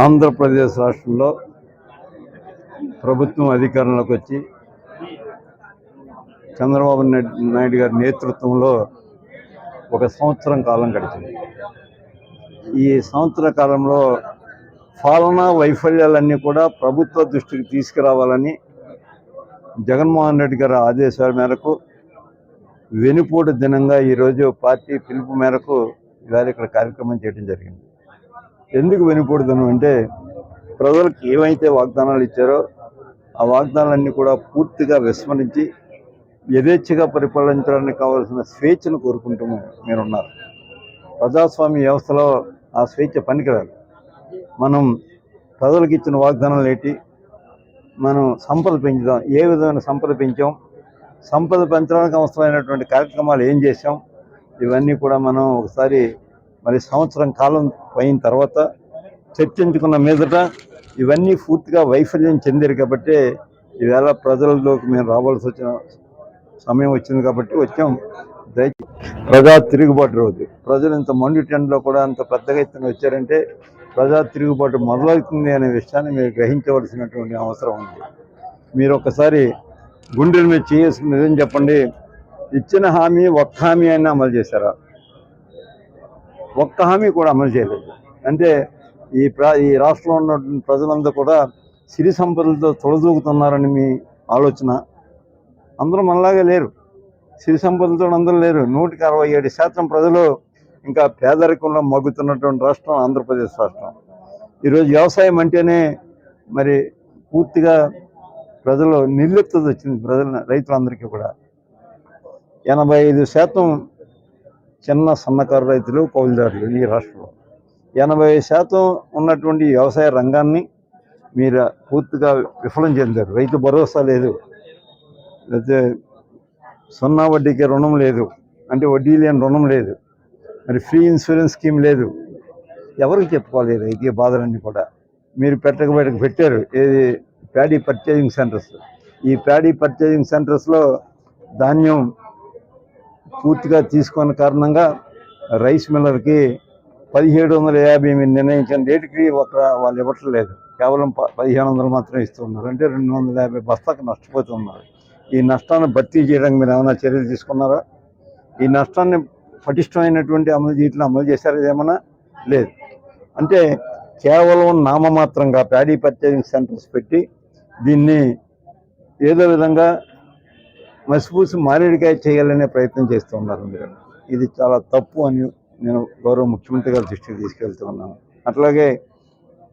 ఆంధ్రప్రదేశ్ రాష్ట్రంలో ప్రభుత్వం అధికారంలోకి వచ్చి చంద్రబాబు నాయుడు నాయుడు గారి నేతృత్వంలో ఒక సంవత్సరం కాలం గడిచింది. ఈ సంవత్సర కాలంలో పాలనా వైఫల్యాలన్నీ కూడా ప్రభుత్వ దృష్టికి తీసుకురావాలని జగన్మోహన్ రెడ్డి గారి ఆదేశాల మేరకు వెనుపోటు దినంగా ఈరోజు పార్టీ పిలుపు మేరకు ఇవాళ ఇక్కడ కార్యక్రమం చేయడం జరిగింది. ఎందుకు వెనుపోటు అంటే ప్రజలకు ఏమైతే వాగ్దానాలు ఇచ్చారో ఆ వాగ్దానాలన్నీ కూడా పూర్తిగా విస్మరించి యథేచ్ఛగా పరిపాలించడానికి కావాల్సిన స్వేచ్ఛను కోరుకుంటూ మీరున్నారు ప్రజాస్వామ్య వ్యవస్థలో ఆ స్వేచ్ఛ పనికిరాదు. మనం ప్రజలకు ఇచ్చిన వాగ్దానాలు ఏంటి? మనం సంపద పెంచుదాం. ఏ విధమైన సంపద పెంచాం? సంపద పెంచడానికి అవసరమైనటువంటి కార్యక్రమాలు ఏం చేసాం ఇవన్నీ కూడా మనం ఒకసారి మరి సంవత్సరం కాలం అయిన తర్వాత చర్చించుకున్న మీదట ఇవన్నీ పూర్తిగా వైఫల్యం చెందారు కాబట్టి ఈవేళ ప్రజలలోకి మేము రావాల్సి వచ్చిన సమయం వచ్చింది కాబట్టి వచ్చాం. దయచేసి ప్రజా తిరుగుబాటు రోజు. ప్రజలు ఇంత మండు టెండ్లో కూడా అంత పెద్దగా ఎత్తున వచ్చారంటే ప్రజా తిరుగుబాటు మొదలవుతుంది అనే విషయాన్ని మీరు గ్రహించవలసినటువంటి అవసరం ఉంది. మీరు ఒకసారి గుండెల మీద చేసుకుని నిజం చెప్పండి. ఇచ్చిన హామీ ఒక్క హామీ అయినా అమలు చేశారా? ఒక్క హామీ కూడా అమలు చేయలేదు. అంటే ఈ ప్రా ఈ రాష్ట్రంలో ఉన్న ప్రజలందరూ కూడా సిరి సంపదలతో తొలదూకుతున్నారని మీ ఆలోచన. అందరూ మనలాగే లేరు. సిరి సంపదలతో అందరూ లేరు. నూటికి అరవై ఏడు శాతం ప్రజలు ఇంకా పేదరికంలో మగ్గుతున్నటువంటి రాష్ట్రం ఆంధ్రప్రదేశ్ రాష్ట్రం. ఈరోజు వ్యవసాయం అంటేనే మరి పూర్తిగా ప్రజలు నిర్లిప్తత వచ్చింది ప్రజల రైతులందరికీ కూడా. ఎనభై ఐదు శాతం చిన్న సన్నకారు రైతులు కౌలుదారులు ఈ రాష్ట్రంలో. ఎనభై శాతం ఉన్నటువంటి వ్యవసాయ రంగాన్ని మీరు పూర్తిగా విఫలం చెందారు. రైతు భరోసా లేదు. లేకపోతే సున్నా వడ్డీకి రుణం లేదు. అంటే వడ్డీ లేని రుణం లేదు. మరి ఫ్రీ ఇన్సూరెన్స్ స్కీమ్ లేదు. ఎవరికి చెప్పుకోవాలి రైతు బాధలన్నీ కూడా? మీరు పెట్టక బయటకు పెట్టారు. ఏది ప్యాడీ పర్చేజింగ్ సెంటర్స్. ఈ ప్యాడీ పర్చేజింగ్ సెంటర్స్లో ధాన్యం పూర్తిగా తీసుకున్న కారణంగా రైస్ మిల్లర్కి పదిహేడు వందల యాభై మీరు నిర్ణయించిన రేటుకి ఒక వాళ్ళు ఇవ్వట్లేదు కేవలం ప పదిహేను వందలు మాత్రమే ఇస్తున్నారు. అంటే రెండు వందల యాభై బస్తాకు నష్టపోతున్నారు. ఈ నష్టాన్ని భర్తీ చేయడానికి మీరు ఏమైనా చర్యలు తీసుకున్నారా? ఈ నష్టాన్ని పటిష్టమైనటువంటి అమలు చేయట్లు అమలు చేశారు? ఏమైనా లేదు. అంటే కేవలం నామమాత్రంగా ప్యాడీ పర్చేజింగ్ సెంటర్స్ పెట్టి దీన్ని ఏదో విధంగా మసిపూసి మారేడికాయ చేయాలనే ప్రయత్నం చేస్తూ ఉన్నారు మీరు. ఇది చాలా తప్పు అని నేను గౌరవ ముఖ్యమంత్రి గారి దృష్టికి తీసుకెళ్తూ ఉన్నాను. అట్లాగే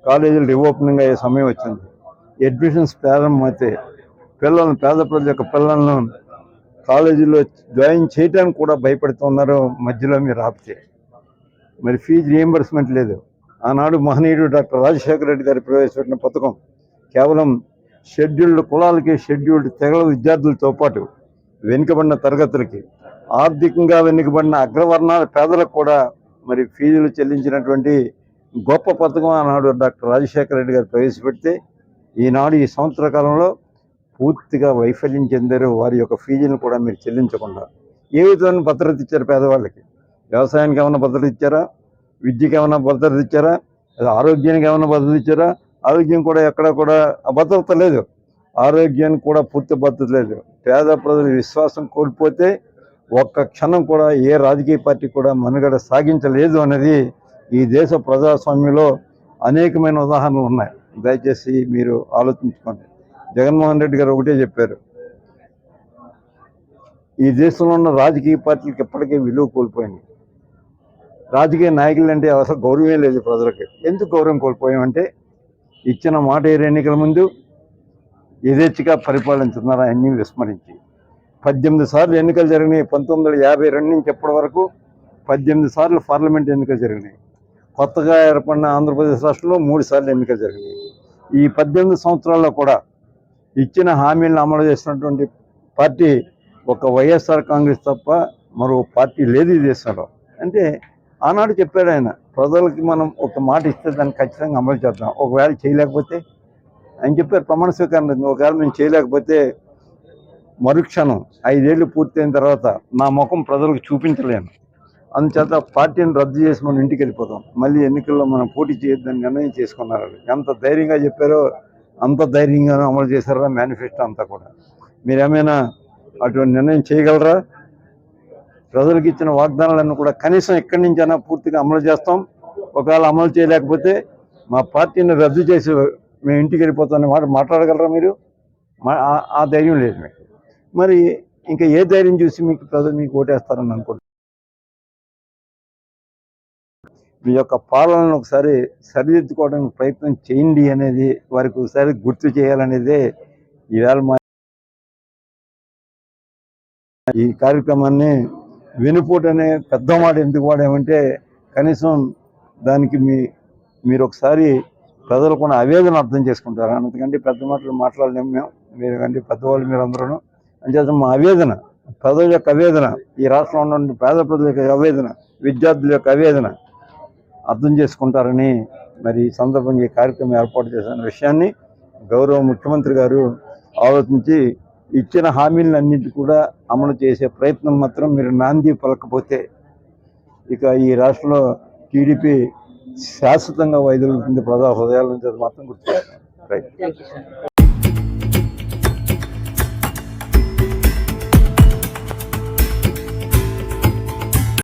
కాలేజీలు రీఓపెనింగ్ అయ్యే సమయం వచ్చింది. అడ్మిషన్స్ ప్రారంభమైతే పిల్లలను పేద ప్రజల యొక్క పిల్లలను కాలేజీలో జాయిన్ చేయడానికి కూడా భయపడుతున్నారు మధ్యలో మీరు ఆపితే. మరి ఫీజు రియంబర్స్మెంట్ లేదు. ఆనాడు మహనీయుడు డాక్టర్ రాజశేఖర రెడ్డి గారు ప్రవేశపెట్టిన పథకం కేవలం షెడ్యూల్డ్ కులాలకి షెడ్యూల్డ్ తెగల విద్యార్థులతో పాటు వెనుకబడిన తరగతులకి ఆర్థికంగా వెనుకబడిన అగ్రవర్ణాల పేదలకు కూడా మరి ఫీజులు చెల్లించినటువంటి గొప్ప పథకం ఆనాడు డాక్టర్ రాజశేఖర రెడ్డి గారు ప్రవేశపెడితే ఈనాడు ఈ సంవత్సర కాలంలో పూర్తిగా వైఫల్యం చెందారు. వారి యొక్క ఫీజులను కూడా మీరు చెల్లించకుండా ఏ విధమైన భద్రత ఇచ్చారు పేదవాళ్ళకి? వ్యవసాయానికి ఏమైనా భద్రత ఇచ్చారా? విద్యకి ఏమైనా భద్రత ఇచ్చారా? లేదా ఆరోగ్యానికి ఏమైనా భద్రత ఇచ్చారా? ఆరోగ్యం కూడా ఎక్కడ కూడా భద్రత లేదు. ఆరోగ్యానికి కూడా పూర్తి భద్రత లేదు పేద ప్రజల విశ్వాసం కోల్పోతే ఒక్క క్షణం కూడా ఏ రాజకీయ పార్టీ కూడా మనుగడ సాగించలేదు అనేది ఈ దేశ ప్రజాస్వామ్యంలో అనేకమైన ఉదాహరణలు ఉన్నాయి. దయచేసి మీరు ఆలోచించుకోండి. జగన్మోహన్ రెడ్డి గారు ఒకటే చెప్పారు. ఈ దేశంలో ఉన్న రాజకీయ పార్టీలకు ఎప్పటికే విలువ కోల్పోయింది. రాజకీయ నాయకులు అంటే అసలు గౌరవమే లేదు ప్రజలకి. ఎందుకు గౌరవం కోల్పోయామంటే ఇచ్చిన మాట ఏరు ఎన్నికల ముందు యథేచ్ఛగా పరిపాలించుతున్నారు అన్నీ విస్మరించి. పద్దెనిమిది సార్లు ఎన్నికలు జరిగినాయి. పంతొమ్మిది వందల యాభై రెండు నుంచి ఎప్పటి వరకు పద్దెనిమిది సార్లు పార్లమెంట్ ఎన్నికలు జరిగినాయి. కొత్తగా ఏర్పడిన ఆంధ్రప్రదేశ్ రాష్ట్రంలో మూడు సార్లు ఎన్నికలు జరిగినాయి. ఈ పద్దెనిమిది సంవత్సరాల్లో కూడా ఇచ్చిన హామీలను అమలు చేసినటువంటి పార్టీ ఒక వైఎస్ఆర్ కాంగ్రెస్ తప్ప మరో పార్టీ లేదు ఈ దేశంలో. అంటే ఆనాడు చెప్పాడు ఆయన ప్రజలకి మనం ఒక మాట ఇస్తే దాన్ని ఖచ్చితంగా అమలు చేద్దాం. ఒకవేళ చేయలేకపోతే అని చెప్పారు. ప్రమాణ స్వీకారం ఒకవేళ మేము చేయలేకపోతే మరుక్షణం ఐదేళ్ళు పూర్తయిన తర్వాత నా ముఖం ప్రజలకు చూపించలేను. అందుచేత పార్టీని రద్దు చేసి మనం ఇంటికి వెళ్ళిపోతాం. మళ్ళీ ఎన్నికల్లో మనం పోటీ చేయొద్దని నిర్ణయం చేసుకున్నారు ఎంత ధైర్యంగా చెప్పారో అంత ధైర్యంగా అమలు చేశారా మేనిఫెస్టో అంతా కూడా. మీరేమైనా అటువంటి నిర్ణయం చేయగలరా? ప్రజలకు ఇచ్చిన వాగ్దానాలను కూడా కనీసం ఎక్కడి నుంచైనా పూర్తిగా అమలు చేస్తాం. ఒకవేళ అమలు చేయలేకపోతే మా పార్టీని రద్దు చేసి మేము ఇంటికి వెళ్ళిపోతామని మాట మాట్లాడగలరా మీరు? ఆ- ధైర్యం లేదు మీకు. మరి ఇంకా ఏ ధైర్యం చూసి మీకు ప్రజలు మీకు ఓటేస్తారని అనుకోండి మీ యొక్క పాలనను ఒకసారి సరిదిద్దుకోవడానికి ప్రయత్నం చేయండి అనేది వారికి ఒకసారి గుర్తు చేయాలనేదే ఈవేళ మా ఈ కార్యక్రమాన్ని వెనుపోటు అనే పెద్ద మాట ఎందుకు వాడామంటే కనీసం దానికి మీ మీరు ఒకసారి ప్రజలు కొన్ని ఆవేదన అర్థం చేసుకుంటారు. అందుకంటే పెద్ద మాటలు మాట్లాడలేము మేము. మీరు కంటే పెద్దవాళ్ళు మీరు అందరూ అంచేత మా ఆవేదన ప్రజల యొక్క ఆవేదన ఈ రాష్ట్రంలో ఉన్న పేద ప్రజల యొక్క ఆవేదన విద్యార్థుల యొక్క అవేదన అర్థం చేసుకుంటారని మరి ఈ సందర్భంగా ఈ కార్యక్రమం ఏర్పాటు చేసిన విషయాన్ని గౌరవ ముఖ్యమంత్రి గారు ఆలోచించి ఇచ్చిన హామీలన్నింటి కూడా అమలు చేసే ప్రయత్నం మాత్రం మీరు నాంది పలకపోతే ఇక ఈ రాష్ట్రంలో టీడీపీ శాశ్వతంగా వైద్యులు ప్రజా హృదయాల నుంచి అది మాత్రం గుర్తు రైట్